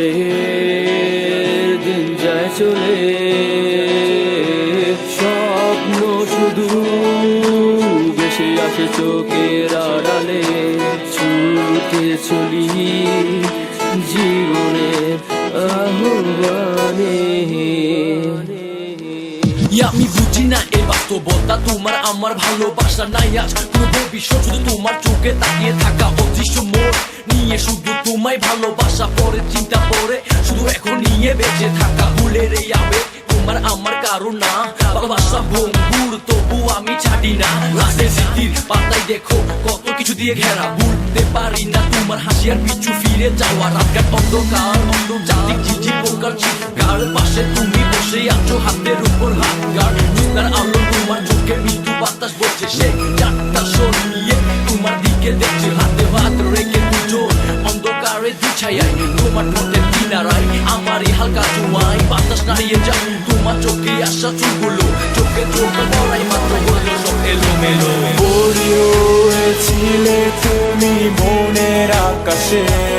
ক্যালেন্ডারে দিন যায় চলে। স্বপ্ন শুধু বেশি আসে চোখের আড়ালে। ছুটে চলি জীবনের আহ্বানে। আমি বুঝি না এ বাস্তবতা তোমার, আমার ভালোবাসা নাই আজ। কোনো বিশ্ব শুধু তোমার চোখে তাকিয়ে থাকা অদৃশ্য মোড় নিয়ে শুধু তোমায় ভালোবাসা পরে, চিন্তা পরে, শুধু এখন নিয়ে বেঁচে থাকা ভুলের এই আবেগ। তোমার আমার কারণ না। ভালোবাসা বন্ধুর তবু আমি ছাড়ি না। লাশের স্মৃতির পাতায় দেখো কত কিছু দিয়ে ঘেরা। ভুলতে পারি না তোমার হাসি আর পিছু ফিরে যাওয়া। রাতকার অন্ধকার অন্তর্জাতিক ঝিঝি পোকার চিৎকার পাশে তুমি বসে আছো হাতের উপর চিন্তার আলো তোমার চোখে মৃত্যু বাতাস বলছে সে চারটা তোমার দিকে দেখছে। হাতে হাত রেখে দুজন অন্ধকারে দুছায়ায় তোমার কিনারায় আমার এই হালকা জোয়াই বাতাস নাড়িয়ে যায় তোমার চোখে আসা চুলগুলো, চোখে চোখে পড়াই মাত্র হলো সব এলো মেলো পরি হয়েছিলে তুমি বনের আকাশে।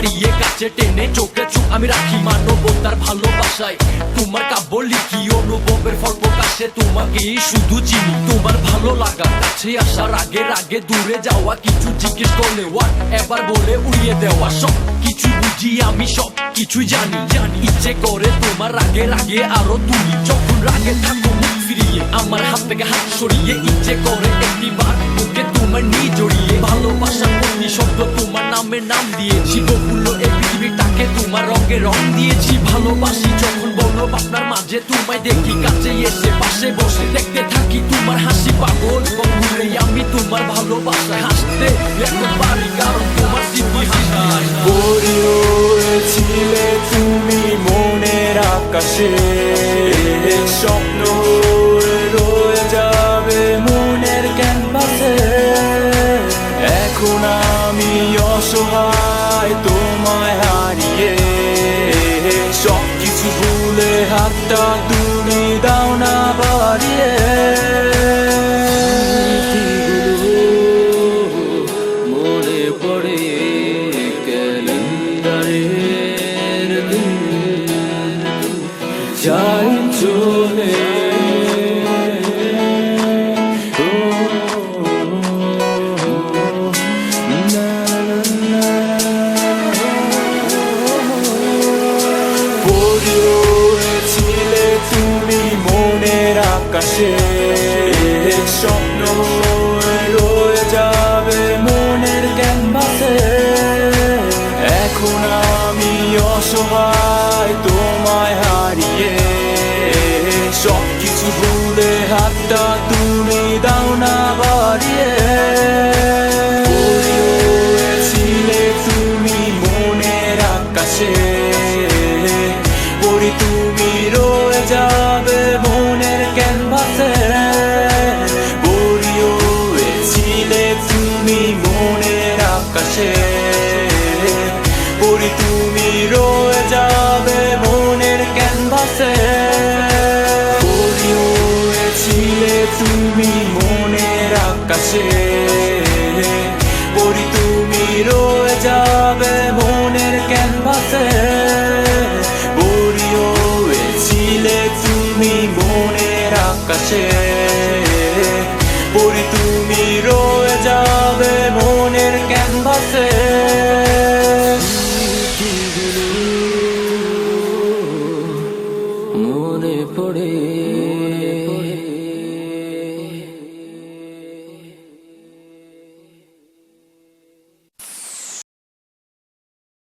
বাড়িয়ে কাছে টেনে চোখে চোখ আমি রাখি মানবতার ভালোবাসায়। তোমার কাব্য লিখি অনুভবের ফল প্রকাশে তোমাকে শুধু চিনি, তোমার ভালো লাগা কাছে আসার আগে আগে দূরে যাওয়া, কিছু জিজ্ঞেস করলে ওয়াট এবার বলে উড়িয়ে দেওয়া সব কিছু বুঝি আমি, সব কিছুই জানি জানি। ইচ্ছে করে তোমার রাগে রাগে আরও তুমি, যখন রাগে থাকো ফিরিয়ে, আমার হাত থেকে হাত সরিয়ে, ইচ্ছে করে একটি বুকে তোমার নিয়ে জড়িয়ে ভালোবাসা প্রতি শব্দ তোমার নামে নাম দিয়েছি। বহুল্য এই পৃথিবীটাকে তোমার রঙে রং দিয়েছি। ভালোবাসি যখন বলো আপনার মাঝে তোমায় দেখি কাছে এসে পাশে বসে দেখতে থাকি তোমার হাসি পাগল ভুলে আমি তোমার ভালোবাসায় হাসতে এখন পারি, কারণ তোমার স্মৃতি হাসায়। তুমি মনের আকাশে। হাতটা তুমি দাও না বাড়িয়ে। মনে পড়ে ক্যালেন্ডারের দিন যাই চলে সব কিছু ভুলে হাতটা তুমি দাও না বাড়িয়ে। হয়েছিলে তুমি মনের আকাশে। পরি তুমি রয়ে যাবে মনের ক্যানভাসে। পরি হয়েছিলে তুমি মনের আকাশে। আকাশে পরি তুমি রয়ে যাবে মনের ক্যানভাসে। পরি হয়েছিলে তুমি মনের আকাশে। পরি তুমি রয়ে যাবে মনের ক্যানভাসে। মনে পড়ে